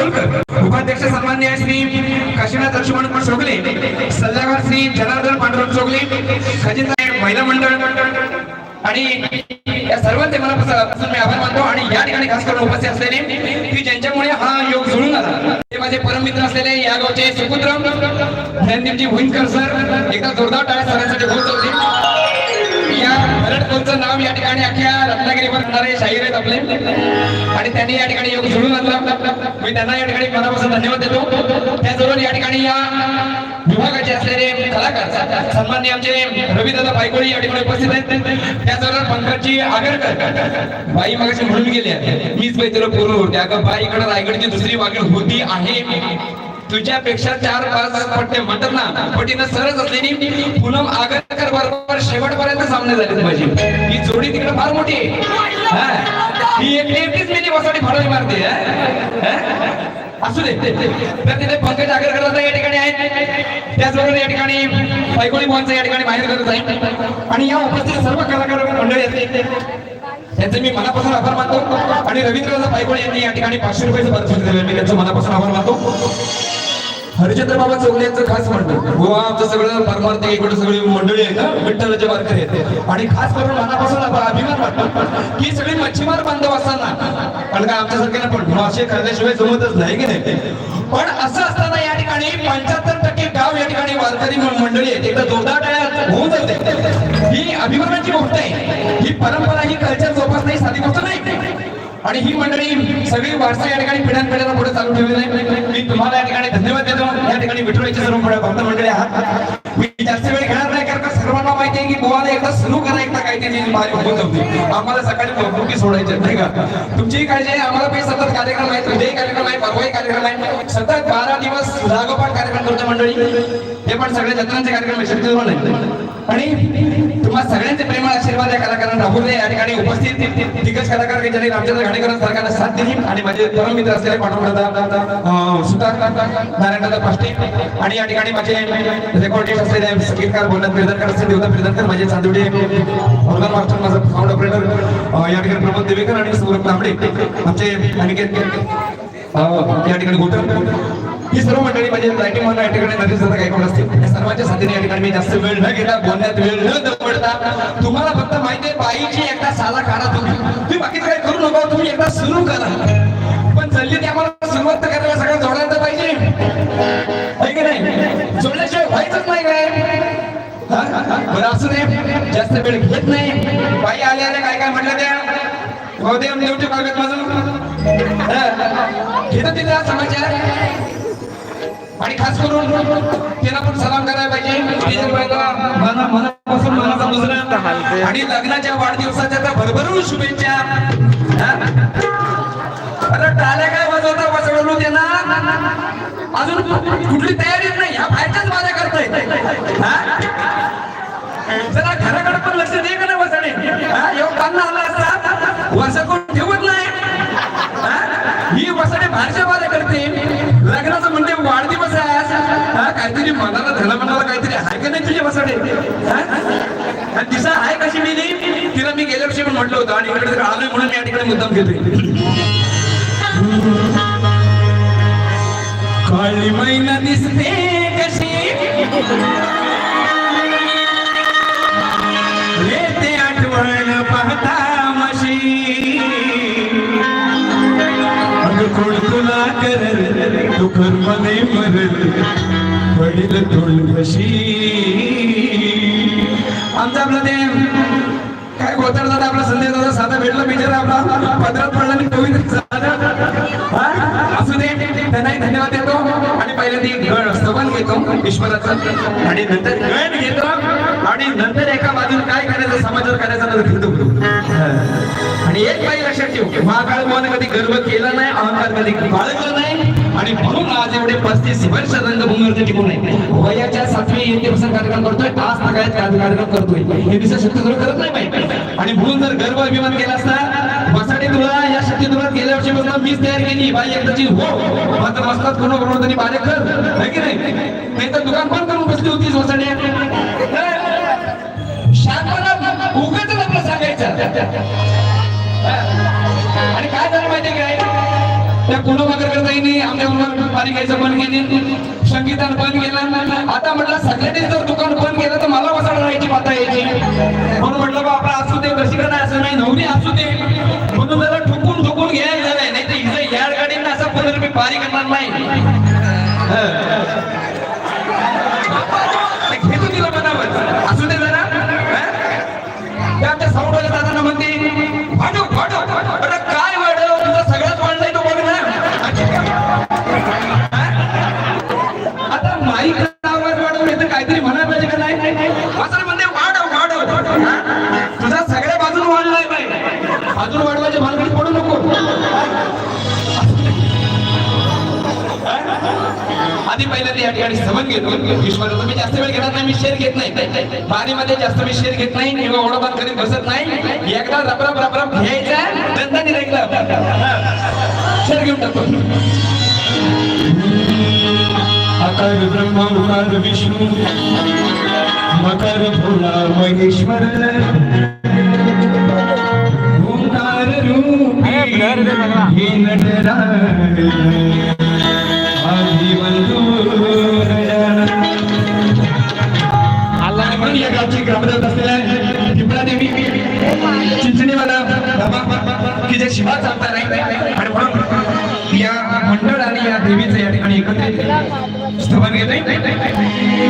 सोलकर उपाध्यक्ष सन्मान्य श्री काशीनाथ लक्ष्मण चोगले सल्लागार श्री जनार्दन पांडुरंग चोगले खजिनदार महिला मंडळ आणि या सर्वांचे मनापासून मी आभार मानतो आणि या ठिकाणी खास करून उपस्थित असलेले की ज्यांच्यामुळे हा योग जुळून आला. ते माझे परममित्र असलेले या गावचे सुपुत्र ज्ञानदेवजी भुईनकर सर एकदा जोरदार टाळ्या सरांसाठी होत होते या नाव या ठिकाणी अख्ख्या रत्नागिरीवर असणारे शाहीर आहेत आपले. आणि त्यांनी या ठिकाणी योग जुळून आणला मी त्यांना या ठिकाणी मनापासून धन्यवाद देतो. त्याचबरोबर या ठिकाणी या विभागाचे असलेले कलाकार सन्मान्य आमचे रविदादा पायकोळी या ठिकाणी उपस्थित आहेत. त्याचबरोबर पंकजी आगरकर बाई मागाशी म्हणून गेले मीच काहीतरी पूर्ण होते. अगं बाईकडे रायगडची दुसरी वागण होती आहे. तुझ्यापेक्षा चार पाच पट्टे म्हणतात ना पटीनं सरच असलेली पूनम आगरकर बरोबर शेवटपर्यंत सामने झाले माझी. ही जोडी तिकडे फार मोठी आहे. हा. ही एक एकटीच मिनी वसाडी फडवी मारते असू दे. तर तिथे पंकज आगरकर या ठिकाणी आहेत. त्याचबरोबर या ठिकाणी पैकोळी मोहनचं या ठिकाणी बाहेर करत आहे आणि या उपस्थित सर्व कलाकार मंडळी असते त्यांचे मी मनापासून आभार मानतो. आणि रवींद्रनाथ पायकोळे यांनी या ठिकाणी पाचशे रुपयाचं पारितोषिक दिलं मी त्यांचं मनापासून आभार मानतो. हरिचंद्र बाबा चौगले यांचं खास म्हणतो गोवा आमचं सगळं परमार्थ इकडे सगळी मंडळी आहेत ना विठ्ठलाचे वारकरी आहेत. आणि खास करून मनापासून आपण अभिमान वाटतो की सगळी मच्छीमार बांधव असताना कारण का आमच्यासारख्याला पण मासे खाल्ल्याशिवाय जमतच नाही की नाही? पण असं असताना या ठिकाणी पंच्याहत्तर टक्के गाव या ठिकाणी वारकरी मंडळी आहेत. एकदा जोरदार होऊन जाते. ही अभिमानाची गोष्ट आहे. आणि ही मंडळी सगळी वारसा या ठिकाणी पिढ्यान पिढ्याला पुढे चालू ठेवली नाही मी तुम्हाला या ठिकाणी धन्यवाद देतो. या ठिकाणी विठुरायचे सर्व भक्त मंडळी आहात. मी जास्त वेळ घेणार नाही कारण सर्वांना माहिती आहे की बुवाला एकदा सुरू करा एकदा मी भारी होत होती. आम्हाला सकाळी मुकी सोडायचे नाही का? तुमची काळजी आहे आम्हाला काही सतत कार्यक्रम आहेत उद्याही कार्यक्रम आहे परवाही कार्यक्रम आहे सतत बारा दिवस लागोपाठ कार्यक्रम करतो मंडळी. हे पण सगळे जत्रांचे कार्यक्रम शक्य शक्यतो नाही. आणि तुम्हा सगळ्यांचे प्रेम आशीर्वाद या कलाकारांना राहुल या ठिकाणी उपस्थित दिग्गज कलाकार की ज्यांनी रामचंद्र घाणेकर सरकारला साथ दिली. आणि माझे परम मित्र असलेले पांडुरंगदादा सुतार नारायणदादा पाष्टे. आणि या ठिकाणी माझे रेकॉर्डिस्ट असलेले संगीतकार बोलत प्रियदरकर असतील देवता प्रियदरकर माझे चांदुडे ऑर्गन मास्टर माझा साऊंड ऑपरेटर या ठिकाणी प्रमोद देवेकर आणि सौरभ तांबडे आमचे अनिकेत या ठिकाणी गोटर ही सर्व मंडळी म्हणजे लाईटिंग मला या ठिकाणी नदीस जाता काही कोण असतील? या सर्वांच्या साथीने या ठिकाणी मी जास्त वेळ न घेता बोलण्यात वेळ न दवडता तुम्हाला फक्त माहिती आहे बाईची एकदा साला काढा तुम्ही. तुम्ही बाकीचं काही करू नका तुम्ही एकदा सुरू करा. बरं असू दे. जास्त वेळ घेत नाही. बाई आल्या आल्या काय काय म्हटलं त्या? भाऊ देवटी कागद माझं घेतात तिथे समाचार. आणि खास करून तिला पण सलाम करायला पाहिजे. मनापासून आणि लग्नाच्या वाढदिवसाच्या तर भरभरून शुभेच्छा. अरे टाल्या काय वाजवता? वाजवलो त्यांना? अजून कुठली तयारी? काहीतरी मनाला धन मनाला काहीतरी आहे का नाही तुझ्या बसाडे आणि दिसा आहे कशी मी नाही तिला मी गेल्या वर्षी पण म्हटलं होतं आणि इकडे जर आलोय म्हणून मी या ठिकाणी मुद्दाम घेतोय काळी मैना दिसते कशी? येते आठवण पाहता कोण तुला करल? तू मरल. पडील तुळशी आमचं आपलं ते काय गोतर दादा आपला संदेश दादा साधा भेटला बिचारा आपला. पदरात पडला आणि कवी असू दे. त्यांनाही धन्यवाद देतो. आणि पहिले ती गण स्तवन घेतो ईश्वराचा आणि नंतर गण घेतो. आणि नंतर एका बाजूला काय करायचं समाजावर करायचं नंतर घेतो आणि एक बाई लक्षात ठेव. महाकाळ कधी गर्व केला नाही अहंकार कधी बाळगला नाही आणि म्हणून आज एवढे पस्तीस वर्ष रंगभूमीवरती टिकून आहे वयाच्या सातवी येतेपासून कार्यक्रम करतोय आज सगळ्यात कार्यक्रम करतोय. हे दिसत शक्ती करत नाही माहिती आणि म्हणून जर गर्व अभिमान केला असता बसाडी तुला या शक्ती तुला गेल्या वर्षी पासून मीच तयार केली. बाई एकदाची हो मात्र मस्तात कोण बरोबर तरी बारीक कर. नाही की नाही? नाही तर दुकान बंद करून बसली होतीस बसाडी. शांतपणा उगाच आपलं सांगायचं. आणि काय झालं माहितीये काय? त्या कुणबाकर करताईने आमच्या बरोबर पाणी घ्यायचं बंद केली संगीतानं बंद केला आता म्हटलं सगळ्यांनी जर दुकान बंद केलं तर मला वसाड राहायची माता यायची. म्हणून म्हटलं बा आपला असू दे कशी का नाही असं नाही नवरी असू दे. म्हणून जरा ठोकून ठुकून घ्यायला झालंय नाही तर हिचं याड गाडीनं असं पंधरा मी पारी करणार नाही. घेतो तिला मनावर. असू दे जरा. त्या ते आमच्या साऊंडवाले दादांना म्हणते काहीतरी म्हणायला पाहिजे का नाही? असं म्हणजे वाढव वाढव. तुझा सगळ्या बाजून वाढलाय बाई. अजून वाढवायच्या भानगडीत पडू नको. आधी पहिल्यांदा या ठिकाणी समज घेतो. विश्वास मी जास्त वेळ घेणार नाही मी शेअर घेत नाही. पाणीमध्ये जास्त मी शेअर घेत नाही किंवा ओढाबाद करीत बसत नाही. एकदा रपरप रपरप घ्यायचा धंदा निघला शेअर घेऊन टाकतो. अकार ब्रह्म उकार विष्णू मकर भोला महेश्वर. ओंकार रूपी हे नटराज आधी आणि म्हणून या गावची ग्रामदेवत असलेल्या टिपळा देवी चिंचणीवाला बाबा की जे शिवा चालता नाही आणि म्हणून या मंडळ आणि या देवीचं या ठिकाणी एकत्रित Estaba bien, ¿eh?